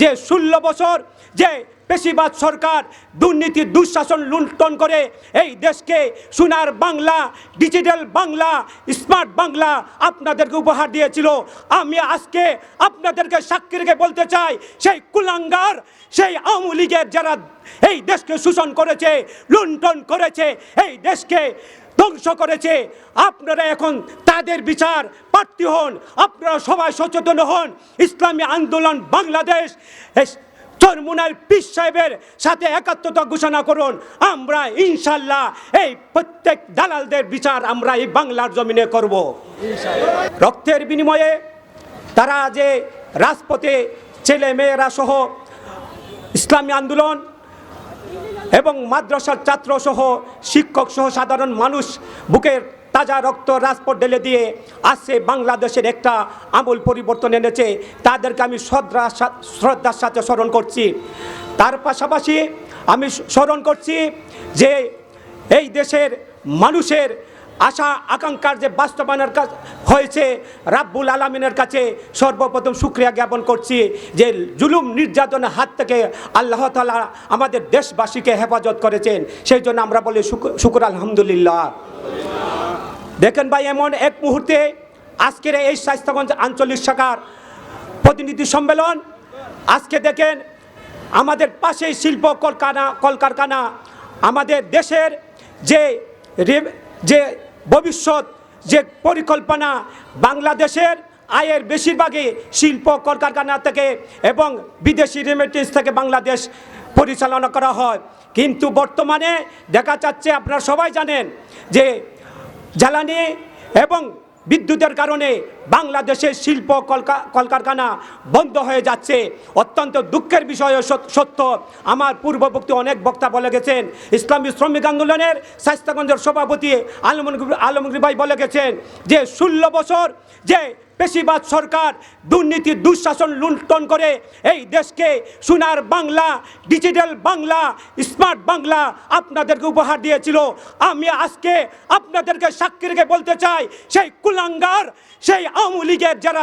যে ষোলো বছর যে পেশিবাদ সরকার দুর্নীতি, দুঃশাসন লুণ্ঠন করে এই দেশকে সোনার বাংলা, ডিজিটাল বাংলা, স্মার্ট বাংলা আপনাদেরকে উপহার দিয়েছিল। আমি আজকে আপনাদেরকে সাক্ষী রেখে বলতে চাই, সেই কুলাঙ্গার, সেই আওয়ামী লীগের যারা এই দেশকে শোষণ করেছে, লুণ্ঠন করেছে, এই দেশকে ধ্বংস করেছে। আপনারা এখন তাদের বিচার প্রার্থী হন। আপনারা সবাই সচেতন হন। ইসলামী আন্দোলন বাংলাদেশ চরমুনার পিস সাহেবের সাথে একাত্মতা ঘোষণা করুন। আমরা ইনশাল্লাহ এই প্রত্যেক দালালদের বিচার আমরা এই বাংলার জমিনে করব। রক্তের বিনিময়ে তারা যে রাজপথে ছেলে মেয়েরা সহ ইসলামী আন্দোলন এবং মাদ্রাসার ছাত্র সহ শিক্ষক সহ সাধারণ মানুষ বুকের তাজা রক্ত রাজপথ ঢেলে দিয়ে আসছে বাংলাদেশের একটা আমূল পরিবর্তন এনেছে। তাদেরকে আমি শ্রদ্ধা শ্রদ্ধার সাথে স্মরণ করছি। তার পাশাপাশি আমি স্মরণ করছি যে এই দেশের মানুষের আশা, আকাঙ্ক্ষার যে বাস্তবায়নের কাজ হয়েছে, রাব্বুল আলমিনের কাছে সর্বপ্রথম সুক্রিয়া জ্ঞাপন করছি যে জুলুম নির্যাতনের হাত থেকে আল্লাহ তালা আমাদের দেশবাসীকে হেফাজত করেছেন। সেই জন্য আমরা বলি শুক- শুকুর আলহামদুলিল্লাহ। দেখেন ভাই, এমন এক মুহূর্তে আজকের এই স্বাস্থ্যগঞ্জ আঞ্চলিক শাখার প্রতিনিধি সম্মেলন। আজকে দেখেন, আমাদের পাশেই শিল্প কলকারখানা কলকারখানা, আমাদের দেশের যে যে ভবিষ্যৎ, যে পরিকল্পনা বাংলাদেশের আয়ের বেশিরভাগই শিল্প কলকারখানা থেকে এবং বিদেশি রেমিটেন্স থেকে বাংলাদেশ পরিচালনা করা হয়। কিন্তু বর্তমানে দেখা যাচ্ছে, আপনারা সবাই জানেন যে জ্বালানি এবং বিদ্যুতের কারণে বাংলাদেশের শিল্প কলকা, কলকারখানা বন্ধ হয়ে যাচ্ছে। অত্যন্ত দুঃখের বিষয় সত- সত্য। আমার পূর্ববর্তী অনেক বক্তা বলে গেছেন, ইসলামী শ্রমিক আন্দোলনের স্বাস্থ্যগঞ্জের সভাপতি আলমগীর আলমগীর ভাই বলে গেছেন যে, ষোলো বছর যে পেশিবাদ সরকার দুর্নীতি, দুঃশাসন লুণ্ঠন করে এই দেশকে সোনার বাংলা, ডিজিটাল বাংলা, স্মার্ট বাংলা আপনাদেরকে উপহার দিয়েছিল। আমি আজকে আপনাদেরকে সাক্ষী রেখে বলতে চাই, সেই কুলাঙ্গার, সেই আওয়ামী লীগের যারা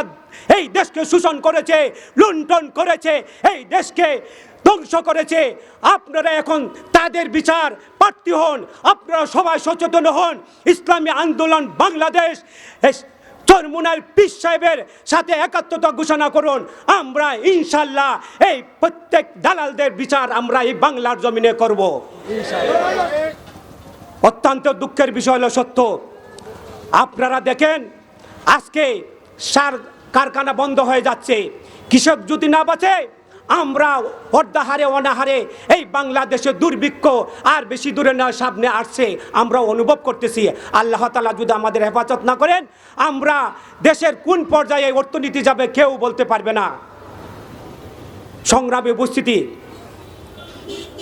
এই দেশকে শোষণ করেছে, লুণ্ঠন করেছে, এই দেশকে ধ্বংস করেছে, আপনারা এখন তাদের বিচার প্রার্থী হন, আপনারা সবাই সচেতন হন। ইসলামী আন্দোলন, বাংলাদেশ চরমুনার পিস সাহেবের সাথে একাত্মতা ঘোষণা করুন। আমরা ইনশাল্লাহ এই প্রত্যেক দালালদের বিচার আমরা এই বাংলার জমিনে করব। অত্যন্ত দুঃখের বিষয় হলো সত্য। আপনারা দেখেন, আজকে সার কারখানা বন্ধ হয়ে যাচ্ছে। কৃষক যদি না বাঁচে আমরা অর্ধাহারে, অনাহারে এই বাংলাদেশের দুর্ভিক্ষ আর বেশি দূরে না সামনে আসছে। আমরা অনুভব করতেছি। আল্লাহ তালা যদি আমাদের হেফাজত না করেন, আমরা দেশের কোন পর্যায়ে অর্থনীতি যাবে কেউ বলতে পারবে না। সংগ্রামী উপস্থিতি।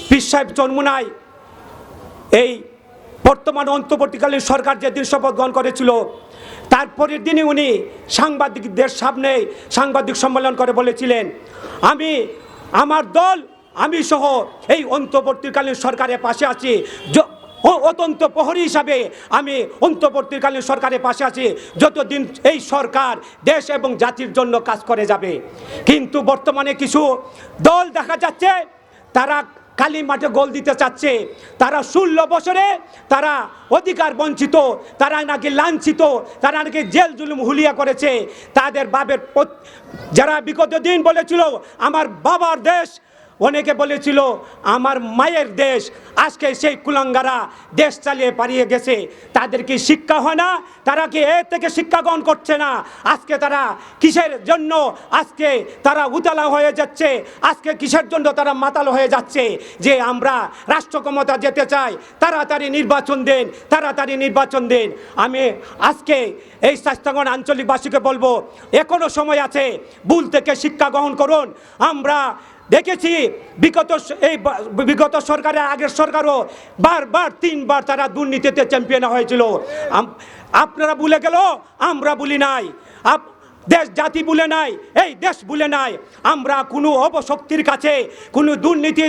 পীর সাহেব চন্মুনায় এই বর্তমান অন্তর্বর্তীকালীন সরকার যেদিন শপথ গ্রহণ করেছিল তারপরের দিনই উনি সাংবাদিকদের সামনে সাংবাদিক সম্মেলন করে বলেছিলেন, আমি, আমার দল, আমি সহ এই অন্তর্বর্তীকালীন সরকারের পাশে আছি। অতন্ত প্রহরী হিসাবে আমি অন্তর্বর্তীকালীন সরকারের পাশে আছি। যতদিন এই সরকার দেশ এবং জাতির জন্য কাজ করে যাবে। কিন্তু বর্তমানে কিছু দল দেখা যাচ্ছে, তারা কালী মাঠে গোল দিতে চাচ্ছে। তারা ষোলো বছরে তারা অধিকার বঞ্চিত, তারা নাকি লাঞ্ছিত, তারা নাকি জেল জুলুম হুলিয়া করেছে। তাদের বাবের যারা বিগত দিন বলেছিল, আমার বাবার দেশ, অনেকে বলেছিল, আমার মায়ের দেশ। আজকে সেই কুলাঙ্গারা দেশ চালিয়ে পালিয়ে গেছে। তাদের কি শিক্ষা হয় না? তারা কি এ থেকে শিক্ষা গ্রহণ করছে না? আজকে তারা কিসের জন্য? আজকে তারা উতলা হয়ে যাচ্ছে। আজকে কিসের জন্য তারা মাতাল হয়ে যাচ্ছে? যে আমরা রাষ্ট্র ক্ষমতা যেতে চাই, তাড়াতাড়ি নির্বাচন দেন, তাড়াতাড়ি নির্বাচন দেন। আমি আজকে এই স্বাস্থ্যগণ আঞ্চলিকবাসীকে বলব, এখনও সময় আছে, ভুল থেকে শিক্ষা গ্রহণ করুন। আমরা দেখেছি বিগত এই বিগত সরকারের আগের সরকারও বারবার তিনবার তারা দুর্নীতিতে চ্যাম্পিয়ন হয়েছিল। আপনারা ভুলে গেল? আমরা বলি নাই। আপ- দেশ জাতি বলে নাই। এই দেশ বলে নাই। আমরা কোনো অপশক্তির কাছে, কোনো দুর্নীতি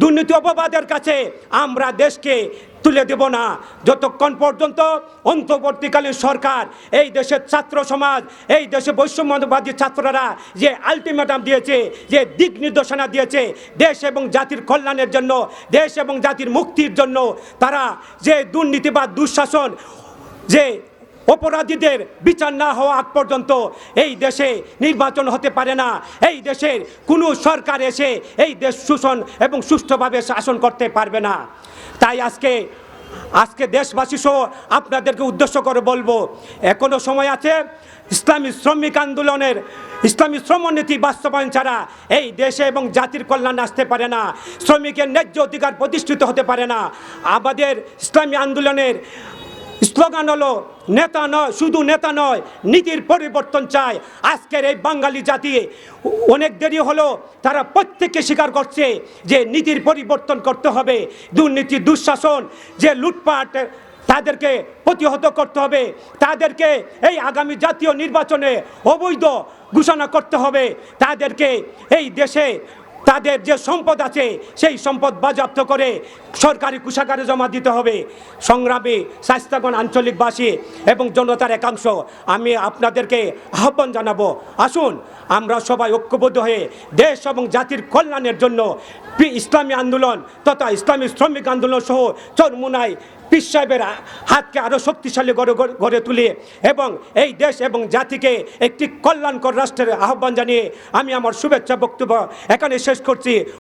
দুর্নীতি অপবাদের কাছে আমরা দেশকে তুলে দেব না। যতক্ষণ পর্যন্ত অন্তর্বর্তীকালীন সরকার, এই দেশের ছাত্র সমাজ, এই দেশে বৈষম্যবাদী ছাত্ররা যে আলটিমেটাম দিয়েছে, যে দিক নির্দেশনা দিয়েছে, দেশ এবং জাতির কল্যাণের জন্য, দেশ এবং জাতির মুক্তির জন্য, তারা যে দুর্নীতিবাদ দুঃশাসন, যে অপরাধীদের বিচার না হওয়া আগ পর্যন্ত এই দেশে নির্বাচন হতে পারে না। এই দেশের কোনো সরকার এসে এই দেশ শোষণ এবং সুষ্ঠুভাবে শাসন করতে পারবে না। তাই আজকে আজকে দেশবাসী সহ আপনাদেরকে উদ্দেশ্য করে বলব, এখনও সময় আছে ইসলামী শ্রমিক আন্দোলনের, ইসলামী শ্রমনীতি বাস্তবায়ন ছাড়া এই দেশে এবং জাতির কল্যাণ আসতে পারে না। শ্রমিকের ন্যায্য অধিকার প্রতিষ্ঠিত হতে পারে না। আমাদের ইসলামী আন্দোলনের স্লোগান হলো, নেতা নয়, শুধু নেতা নয়, নীতির পরিবর্তন চায়। আজকের এই বাঙালি জাতি, অনেক দেরি হলো, তারা প্রত্যেককে স্বীকার করছে যে নীতির পরিবর্তন করতে হবে। দুর্নীতি, দুঃশাসন, যে লুটপাট, তাদেরকে প্রতিহত করতে হবে। তাদেরকে এই আগামী জাতীয় নির্বাচনে অবৈধ ঘোষণা করতে হবে। তাদেরকে এই দেশে তাদের যে সম্পদ আছে, সেই সম্পদ বাজেয়াপ্ত করে সরকারি কুষাগারে জমা দিতে হবে। সংগ্রামী স্বাস্থ্যগণ আঞ্চলিকবাসী এবং জনতার একাংশ, আমি আপনাদেরকে আহ্বান জানাব। আসুন, আমরা সবাই ঐক্যবদ্ধ হয়ে দেশ এবং জাতির কল্যাণের জন্য ইসলামী আন্দোলন তথা ইসলামী শ্রমিক আন্দোলন সহ চরমুনায় পীর সাহেবের হাতকে আরও শক্তিশালী গড়ে- গড়ে তুলে এবং এই দেশ এবং জাতিকে একটি কল্যাণকর রাষ্ট্রের আহ্বান জানিয়ে আমি আমার শুভেচ্ছা বক্তব্য এখানে শেষ করছি।